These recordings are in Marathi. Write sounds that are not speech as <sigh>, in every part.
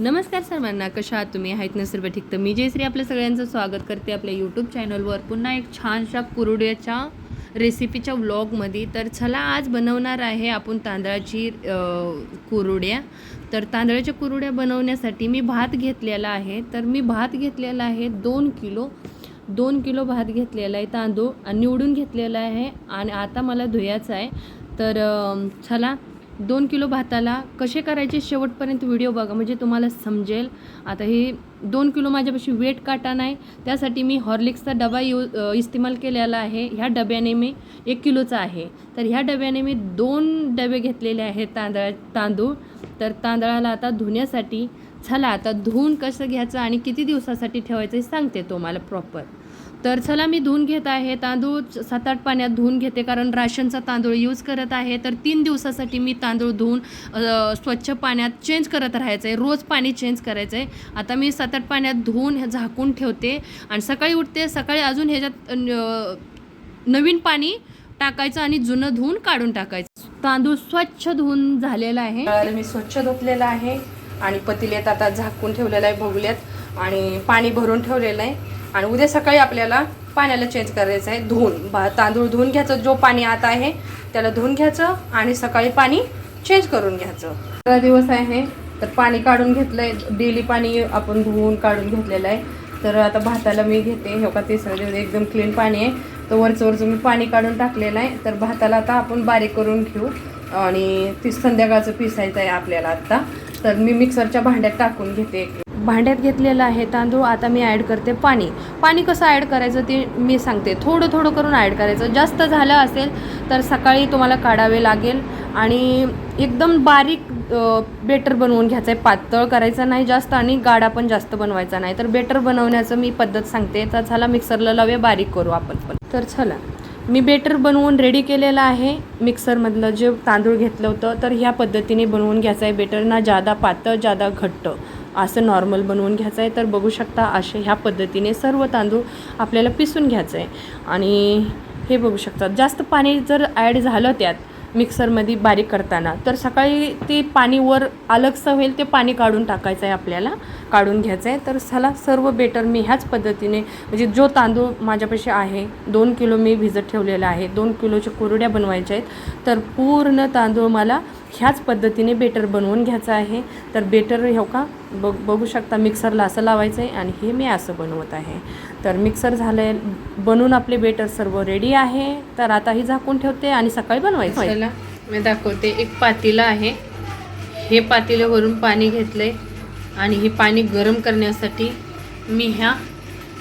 नमस्कार सर्वांना कशा आहात तुम्ही? आहेत ना सर्व ठीक? तर मी जयश्री आपल्या सगळ्यांचं स्वागत करते आपल्या यूट्यूब चॅनलवर पुन्हा एक छानशा कुरुड्याच्या रेसिपीच्या व्लॉगमध्ये तर चला आज बनवणार आहे आपण तांदळाची कुरुड्या. तर तांदळाच्या कुरुड्या बनवण्यासाठी मी भात घेतलेला आहे. तर मी भात घेतलेला आहे दोन किलो. दोन किलो भात घेतलेला आहे तांदूळ. आणि निवडून घेतलेला आहे. आणि आता मला धुयाचा आहे. तर चला दोन किलो भाताला कसे करायचे शेवटपर्यंत व्हिडिओ बघा म्हणजे तुम्हाला समजेल. आता हे दोन किलो माझ्यापाशी वेट काटा नाही त्यासाठी मी हॉर्लिक्सचा डबा यू इस्तेमाल केलेला आहे. ह्या डब्याने मी एक किलोचा आहे. तर ह्या डब्याने मी दोन डबे घेतलेले आहेत तांदळा तांदूळ. तर तांदळाला आता धुण्यासाठी चला आता धुवून कसं घ्यायचं आणि किती दिवसासाठी ठेवायचं हे सांगते तुम्हाला प्रॉपर तर चला मी धुवून घेत आहे. तांदूळ सात आठ पाण्यात धुवून घेते कारण राशनचा तांदूळ यूज करत आहे. तर तीन दिवसासाठी मी तांदूळ धुवून स्वच्छ पाण्यात चेंज करत राहायचं आहे रोज पाणी चेंज करायचं आहे आता मी सात आठ पाण्यात धुवून झाकून ठेवते आणि सकाळी उठते. सकाळी अजून ह्याच्यात नवीन पाणी टाकायचं आणि जुनं धुवून काढून टाकायचं. तांदूळ स्वच्छ धुवून झालेला आहे. मी स्वच्छ धुतलेला आहे आणि पतिलेत आता झाकून ठेवलेलं आहे भोगल्यात आणि पाणी भरून ठेवलेलं आहे. आणि उद्या सकाळी आपल्याला पाण्याला चेंज करायचं आहे. धुवून बा तांदूळ धुवून घ्यायचं. जो पाणी आत आहे त्याला धुवून घ्यायचं आणि सकाळी पाणी चेंज करून घ्यायचं. पंधरा दिवस आहे तर पाणी काढून घेतलं आहे डेली पाणी आपण धुवून काढून घेतलेलं आहे. तर आता भाताला मी घेते. हे का तिसऱ्या दिवस एकदम क्लीन पाणी आहे. तर वरचं वरचं मी पाणी काढून टाकलेलं आहे. तर भाताला आता आपण बारीक करून घेऊ. आणि ती संध्याकाळचं पिसायचं आहे आपल्याला आत्ता तर मी मिक्सरच्या भांड्यात टाकून घेते भांड्यात घेतलेलं आहे तांदूळ आता मी ॲड करते पाणी. पाणी कसं ॲड करायचं ते मी सांगते. थोडं थोडं करून ॲड करायचं. जास्त झालं असेल तर सकाळी तुम्हाला काढावे लागेल आणि एकदम बारीक बेटर बनवून घ्यायचं आहे पातळ करायचं नाही जास्त आणि गाडा पण जास्त बनवायचा नाही. तर बेटर बनवण्याचं मी पद्धत सांगते. तर झाला मिक्सरला लावूया बारीक करू आपण पण. तर चला मी बेटर बनवून रेडी केलेलं आहे. मिक्सरमधलं जे तांदूळ घेतलं होतं तर ह्या पद्धतीने बनवून घ्यायचं आहे बेटर ना जादा पातळ जादा घट्ट. असं नॉर्मल बनवून घ्यायचं आहे तर बघू शकता असे ह्या पद्धतीने सर्व तांदूळ आपल्याला पिसून घ्यायचं आहे आणि हे बघू शकता जास्त पाणी जर ॲड झालं त्यात मिक्सरमध्ये बारीक करताना तर सकाळी ते पाणी वर अलगसं होईल ते पाणी काढून टाकायचं आहे आपल्याला काढून घ्यायचं आहे तर सला सर्व बेटर मी ह्याच पद्धतीने म्हणजे जो तांदूळ माझ्यापाशी आहे दोन किलो मी भिजत ठेवलेला आहे दोन किलोच्या कुरड्या बनवायच्या आहेत तर पूर्ण तांदूळ मला ह्याच पद्धतीने बेटर बनवून घ्यायचं आहे. तर बेटर हो का? बघ बघू शकता मिक्सरला असं लावायचं आहे आणि हे मी असं बनवत आहे. तर मिक्सर झालं आहे बनवून आपले बेटर सर्व रेडी आहे. तर आता ही झाकून ठेवते आणि सकाळी बनवायचं मी दाखवते. एक पातेलं आहे. हे पातेल्यावरून पाणी घेतलं आहे आणि हे पाणी गरम करण्यासाठी मी ह्या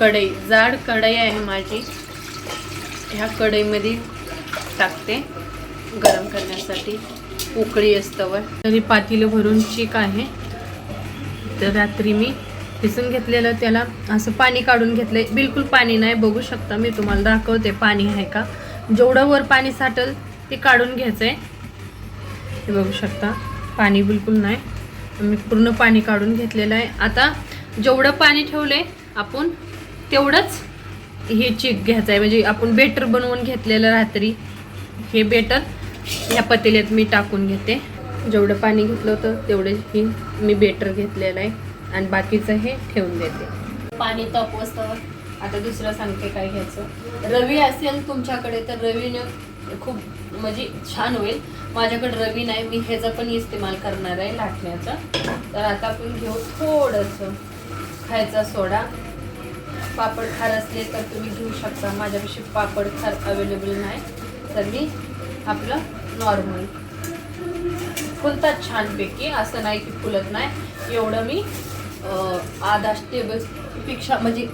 कढई जाड कढई आहे माझी. ह्या कढईमध्ये टाकते गरम करण्यासाठी. उकळी असतवर तरी पातीलं भरून चीक आहे. तर रात्री मी किसून घेतलेलं त्याला असं पाणी काढून घेतलंय. बिलकुल पाणी नाही बघू शकता मी तुम्हाला दाखवते पाणी आहे का. जेवढं वर पाणी साठल ते काढून घ्यायचं आहे हे बघू शकता पाणी बिलकुल नाही. मी पूर्ण पाणी काढून घेतलेलं आहे. आता जेवढं पाणी ठेवलंय आपण तेवढंच हे चीक घ्यायचं आहे म्हणजे आपण बेटर बनवून घेतलेलं रात्री हे बेटर. ह्या पतेल्यात मी टाकून घेते. जेवढं पाणी घेतलं होतं तेवढे ही मी बेटर घेतलेलं आहे आणि बाकीचं हे ठेवून देते. पाणी तापवस्तवर आता दुसरं सांगते काय घ्यायचं. रवी असेल तुमच्याकडे तर रवीनं खूप म्हणजे छान होईल. माझ्याकडे रवी नाही मी ह्याचा पण इस्तेमाल करणार आहे लाटण्याचा. तर आता आपण घेऊ थोडंसं खायचा सोडा. पापड खार असले तर तुम्ही घेऊ शकता. माझ्यापाशी पापड खार अवेलेबल नाही. तर मी आपलं नॉर्मल फुलतात छानपैकी असं नाही की फुलत नाही. एवढं मी आधा टेबलपेक्षा म्हणजे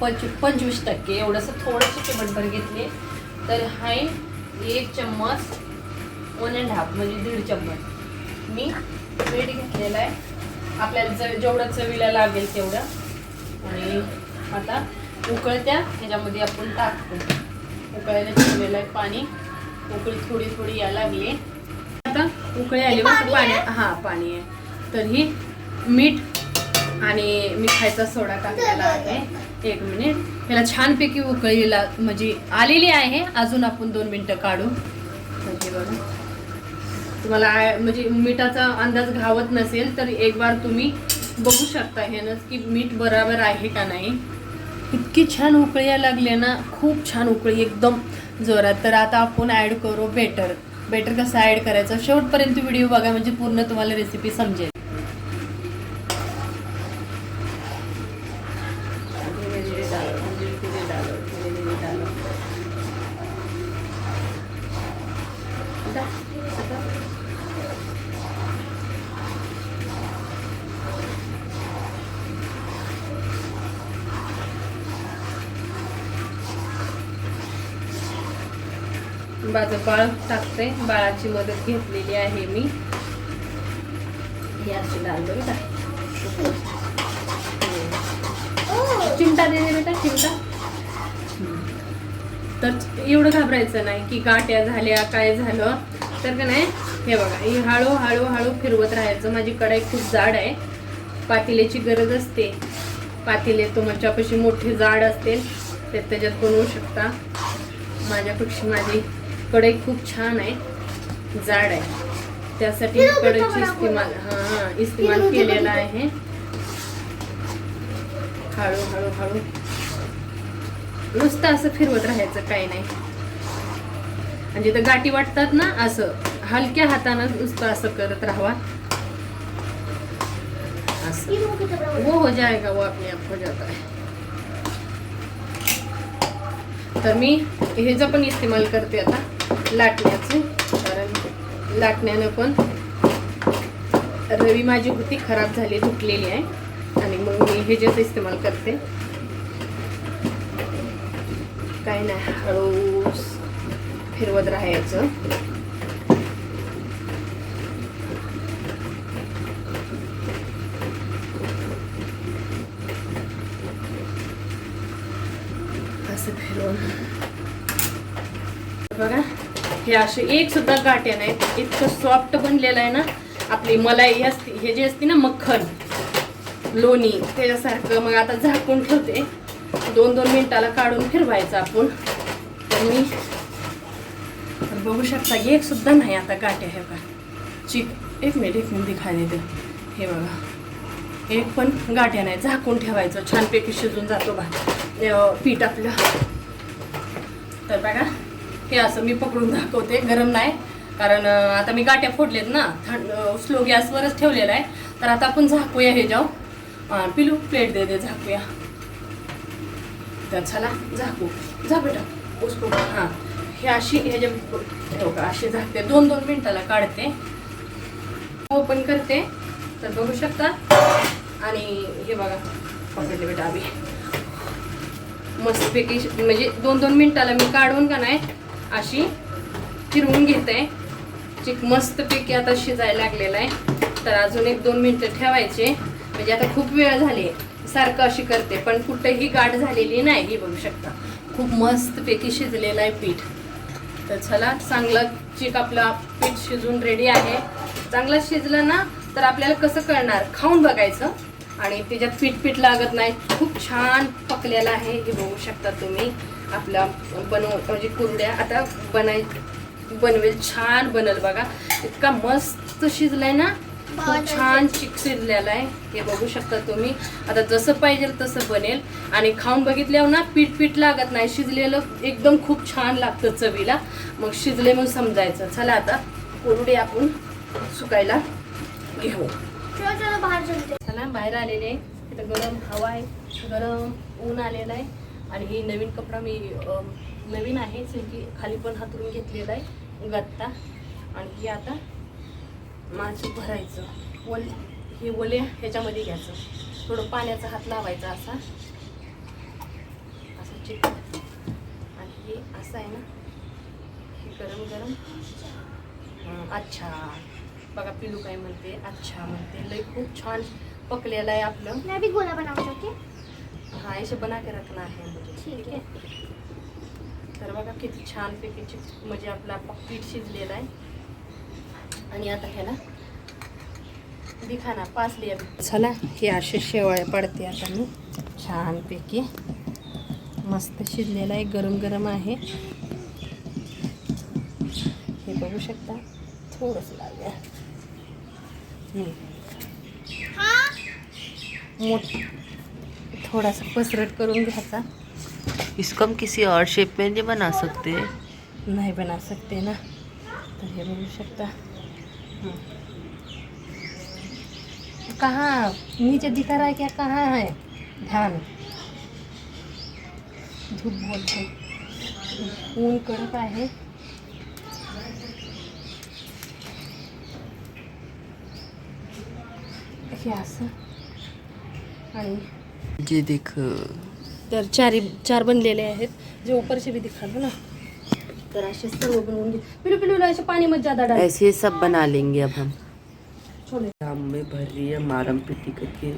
पंच पंचवीस टक्के एवढंसं थोडंसं चिमटभर घेतले. तर हा एक चम्मच वन अँड हाफ म्हणजे दीड चम्मच. मी मीठ घेतलेलं आहे. आपल्याला ज जेवढं चवीला लागेल तेवढं. आणि आता उकळत्या ह्याच्यामध्ये आपण टाकतो. उकळायला ठेवलेलं आहे पाणी. उकळी थोडी थोडी यायला लागली. आता उकळी आली पाणी हा पाणी आहे. तर ही मीठ आणि मिठाईचा सोडा टाकलेला आहे. एक मिनिट. ह्याला छानपैकी उकळीला म्हणजे आलेली आहे. अजून आपण दोन मिनटं काढू. म्हणजे बघा. तुम्हाला म्हणजे मिठाचा अंदाज घावत नसेल तर एक बार तुम्ही बघू शकता ह्यानं की मीठ बरोबर आहे का नाही. इतकी छान उकळी यायला लागले ना. खूप छान उकळी एकदम जोरात. तर आता आपण ॲड करू बेटर बेटर कसं ॲड करायचं? शेवटपर्यंत व्हिडिओ बघा म्हणजे पूर्ण तुम्हाला रेसिपी समजेल. Thank you डालो धीरे धीरे डालो धीरे धीरे डालो दा, आता. माझं बाळ टाकते. बाळाची मदत घेतलेली आहे मी. हे अशी डाल बरं का चिमटा दे बेटा चिमटा. तर एवढं घाबरायचं नाही की गाट्या झाल्या काय झालं. तर का नाही हे बघा हे हळू हळू फिरवत राहायचं. माझी कढाई खूप जाड आहे. पातेल्याची गरज असते. पातेले तुमच्यापाशी मोठे जाड असतील. ते त्याच्यात बनवू शकता? माझ्यापेक्षा माझी कढई खूप छान आहे. जाड आहे. त्यासाठी कढईची इस्तेमाल हा इस्तेमाल केलेला आहे. हळू हळू हळू. नुसतं असं फिरवत राहायचं काही नाही. आणि जिथं गाठी वाटतात ना असं. हलक्या हातानं नुसतं असं करत राहावा. असं. वो हो जाएगा वो अपने आप हो जाता है तर मी ह्याचा पण इस्तेमाल करते आता. लाटण्याचे. कारण लाटण्यानं पण रवी माझी होती खराब झाली तुटलेली आहे. आणि मग मी ह्याच्याच इस्तेमाल करते काही नाही हळू फिरवत राहायचं असं फिरवून बघा हे असे एक सुद्धा गाठ्या नाहीत. इतकं सॉफ्ट बनलेलं आहे ना आपली मलाई असते हे जे असते ना मक्खन लोणी त्याच्यासारखं मग आता झाकून ठेवते. दोन दोन मिनिटाला काढून फिरवायचं आपण. तर मी बघू शकता एक सुद्धा नाही आता गाठ्या हे का चिक एक मिनिट एक मिनिट दिखाय देते. हे बघा. एक पण गाठ्या नाही झाकून ठेवायचं. छानपैकी शिजून जातो बा पीठ आपलं. तर बघा. हे असं मी पकडून दाखवते. गरम नाही. कारण आता मी गाठ्या फोडलेत ना थंड स्लो गॅसवरच ठेवलेला आहे. तर आता आपण झाकूया हे जाऊ. पिलू प्लेट दे दे झाकूया. तर चला झाकू. जा बेटा उसको. हां. हे अशी ह्याच्या हो का अशी झाकते. दोन दोन मिनटाला काढते. हो, ओपन करते. तर बघू शकता. आणि हे बघा. पकडले बेटा आम्ही. मस्तपैकी म्हणजे दोन दोन मिनटाला मी काढून का नाही अशी फिरवून घेते. चिक मस्तपैकी आता शिजायला लागलेला आहे. तर अजून एक दोन मिनटं ठेवायचे. म्हणजे आता खूप वेळ झाली. सारखं अशी करते पण कुठेही गाठ झालेली नाही ही बघू शकता. खूप मस्तपैकी शिजलेलं आहे पीठ. तर चला चांगलं चिक आपलं पीठ शिजून रेडी आहे. चांगलं शिजलं ना तर आपल्याला कसं कळणार खाऊन बघायचं. आणि त्याच्यात पीठ पीठ लागत नाही. खूप छान पकलेलं आहे हे बघू शकता तुम्ही. आपला बनव म्हणजे कुरड्या आता बनाय बनवेल छान बनल बघा. इतका मस्त शिजलाय ना? छान चिक शिजलेला आहे. हे बघू शकता तुम्ही. आता जसं पाहिजे तसं बनेल. आणि खाऊन बघितल्यावर ना पीठ पीठ लागत नाही. शिजलेलं एकदम खूप छान लागतं चवीला. मग शिजले म्हणून समजायचं. चला आता कुरडे आपण सुकायला घेऊ. चला बाहेर आलेले. आहे इथं गरम हवा आहे. गरम ऊन आलेलं आहे. आणि ही नवीन कपडा मी नवीन आहे सिल्की खाली पण हातरून घेतलेला आहे गत्ता. आणि हे आता माझं भरायचं. वल हे वले ह्याच्यामध्ये घ्यायचं. थोडं पाण्याचा हात लावायचा असा. असं चिक आणि हे असं आहे ना हे गरम गरम अच्छा. बघा पिलू काय म्हणते. अच्छा म्हणते. लय खूप छान पकलेलं आहे आपलं. मी गोला बनवू शकते हा ऐसे बना के रखना है मुझे ठीक है? तर बघा किती छान पैकी म्हणजे आपला पीठ शिजलेलं आहे. आणि आता ह्याला दिखाना पाच लिया चला हे असे शेवाळे पडते आता मी. छानपैकी मस्त शिजलेलं आहे गरम गरम आहे. हे बघू शकता? थोडंसं लागेल. हम्म. हा? मोठ थोडासा पसरट करून घ्यायचा. इसको हम किसी और शेप में नहीं बना सकते. नहीं बना सकते ना. तर हे बघू शकता. कहाँ? नीचे दिखा रहा है क्या? कहाँ है? ध्यान. धूप बोलते ऊन कडक आहे हे. असं आणि ये देखो तर चारी चार बनलेले आहेत. जे ऊपरचे भी दिखालो ना. तर असे सर्व बनवून घे. पिलू पिलू ऐसे पानी मत ज्यादा डाल ऐसे सब बना लेंगे अब हम. छोले. हम में भर रही है मारम पिटी करके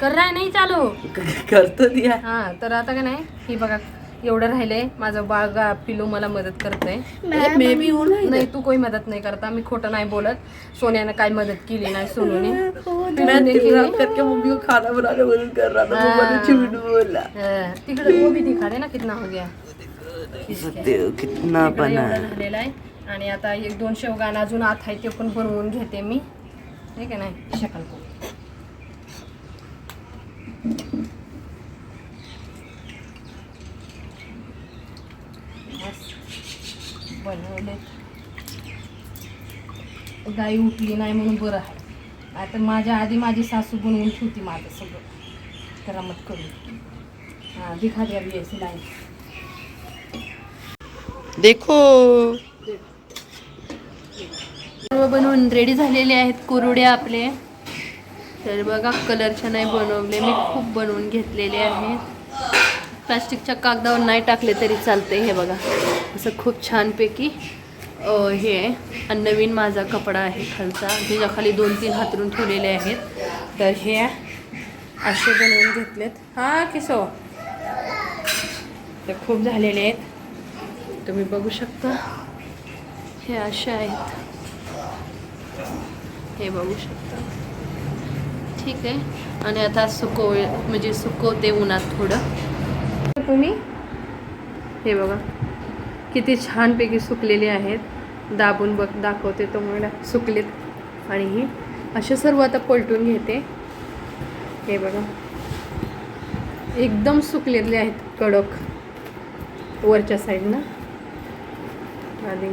कर रहा है नाही चालू. <laughs> कर तो दिया. हा तर आता का नाही? ही बघा. एवढं राहिलंय. माझं बाळ गा पिलू मला मदत करतंय. मैं भी हूँ ना नाही तू कोई मदत नाही करता. मी खोटं नाही बोलत. सोन्यानं काय मदत केली नाही सोनूने. मैं पिलूने दिन केली. रात करके मम्मी को खाना बनाने मदद कर रहा था तो मैंने झूठ बोला. हा, तिकडे वो भी दिखा दे ना कितना हो गया? हो कितना बना है झालेलं आहे. आणि आता एक दोन शेवगाण अजून आत आहे ते पण बनवून घेते मी. हे का नाही शकल. बनवले. गाई उठली नाही म्हणून बरं आहे. आता माझ्या आधी माझी सासू बनवून ठेवती माझं सगळं. करामत करून. हां दिखा द्या बी लाईन देखो. सर्व बनवून रेडी झालेले आहेत कुरुड्या आपले. तर बघा कलरच्या नाही बनवले. मी खूप बनवून घेतलेले आहेत. प्लॅस्टिकच्या कागदावर नाही टाकले तरी चालते हे बघा. असं खूप छानपैकी हे आहे. आणि नवीन माझा कपडा आहे खालचा. त्याच्याखाली दोन तीन हातरून ठेवलेले आहेत. तर हे असे बनवून घेतलेत. हां किसो. ते खूप झालेले आहेत. तुम्ही बघू शकता. हे असे आहेत. हे बघू शकता. ठीक आहे. आणि आता सुकव म्हणजे सुकवते उन्हात थोडं. तुम्ही? हे बघा. किती छानपैकी सुकलेले आहेत. दाबून बघ दाखवते तो मला सुकलेत. आणि ही असे सर्व आता पलटून घेते. हे बघा. एकदम सुकलेले आहेत कडक. वरच्या साईडनं. आणि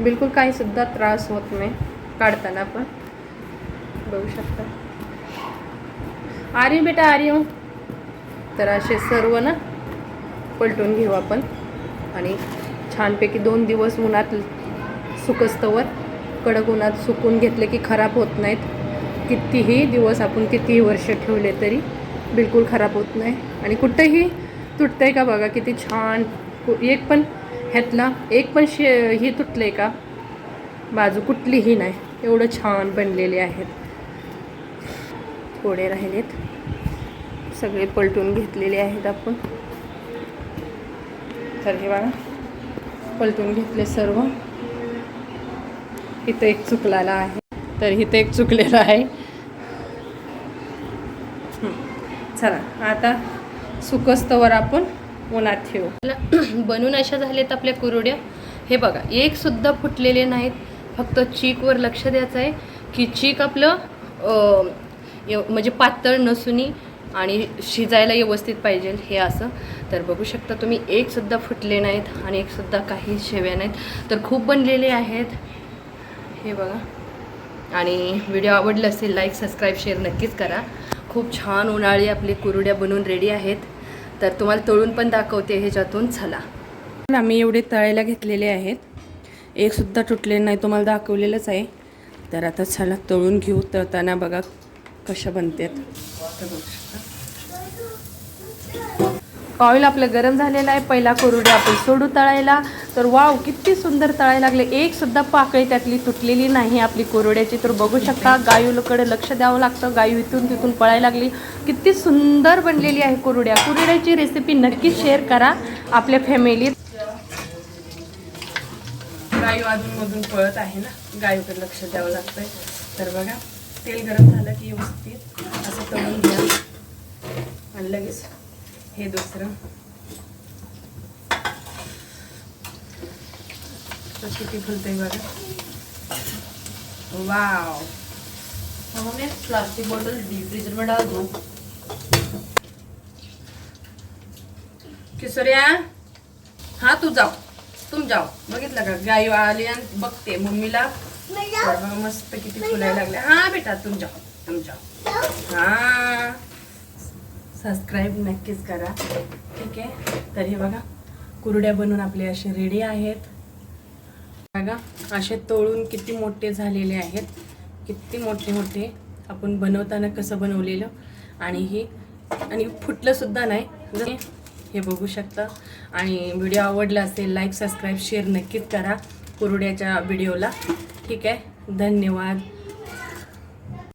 बिलकुल काहीसुद्धा त्रास होत नाही. काढताना पण. बघू शकता. आर्य बेटा आर्य तर असे सर्व ना पलटून घेऊ आपण. आणि छानपैकी दोन दिवस उन्हात सुकस्तवर कडक उन्हात सुकून घेतले की खराब होत नाहीत. कितीही दिवस आपण कितीही वर्ष ठेवले तरी बिलकुल खराब होत नाही. आणि कुठंही तुटतं आहे का बघा किती छान. एक पण ह्यातला एक पण शे ही तुटलं आहे का? बाजू कुठलीही नाही. एवढं छान बनलेले आहेत. थोडे राहिलेत. सगळे पलटून घेतलेले आहेत आपण. तर हे बघा पलटून घेतले सर्व. इथं एक चुकलेला आहे. तर इथं एक चुकलेलं आहे. चला आता सुकस्तवर आपण उन्हात ठेवू. बनून अशा झालेत आपल्या कुरड्या. हे बघा एक सुद्धा फुटलेले नाहीत. फक्त चीकवर लक्ष द्यायचं आहे की चीक आपलं म्हणजे पातळ नसुनी आणि शिजायला व्यवस्थित पाहिजे हे असं. तर बघू शकता तुम्ही एकसुद्धा फुटले नाहीत आणि एकसुद्धा काही शेव्या नाहीत. तर खूप बनलेले आहेत. हे बघा. आणि व्हिडिओ आवडला असेल लाईक सबस्क्राईब शेअर नक्कीच करा. खूप छान उन्हाळी आपली कुरुड्या बनवून रेडी आहेत. तर तुम्हाला तळून पण दाखवते ह्याच्यातून. चला. आम्ही एवढे तळायला घेतलेले आहेत. एकसुद्धा तुटले नाही तुम्हाला दाखवलेलंच आहे. तर आता चला तळून घेऊ तळताना बघा. कशा बनतात? ऑइल आपलं गरम झालेलं आहे. पहिला कुरुड्या आपण सोडू तळायला. तर वाव किती सुंदर तळायला लागले. एक सुद्धा पाकळी त्यातली तुटलेली नाही आपली कुरुड्याची. तर बघू शकता गायूकडे लक्ष द्यावं लागतं. गायू इथून तिथून पळायला लागली. किती सुंदर बनलेली आहे कुरुड्या. कुरुड्याची रेसिपी नक्कीच शेअर करा आपल्या फॅमिलीत गायू अजूनमधून पळत आहे ना? गायूकडे लक्ष द्यावं लागतंय. तर बघा. तेल गरम झालं की व्यवस्थित असं तळून घ्या. आणि लगेच हे दुसरं. किती फुलतंय बघा वाव. हमने प्लास्टिक बॉटल डीप फ्रीजर में डाल दो किशोर्या हा तू जाओ तुम जाओ बघितलं का? गाई आली आणि बघते. मम्मीला बघा मस्त किती फुलायला लागले हा बेटा तुम जाओ तुम जाओ हा. सबस्क्राईब नक्कीच करा. ठीक आहे? तर हे बघा कुरड्या बनवून आपले असे रेडी आहेत. बघा असे तळून किती मोठे झालेले आहेत. किती मोठे मोठे आपण बनवताना कसं बनवलेलं. आणि हे आणि फुटलं सुद्धा नाही. हे बघू शकता. आणि व्हिडिओ आवडला असेल लाईक सबस्क्राईब शेअर नक्कीच करा. कुरड्याच्या व्हिडिओला ठीक आहे? धन्यवाद.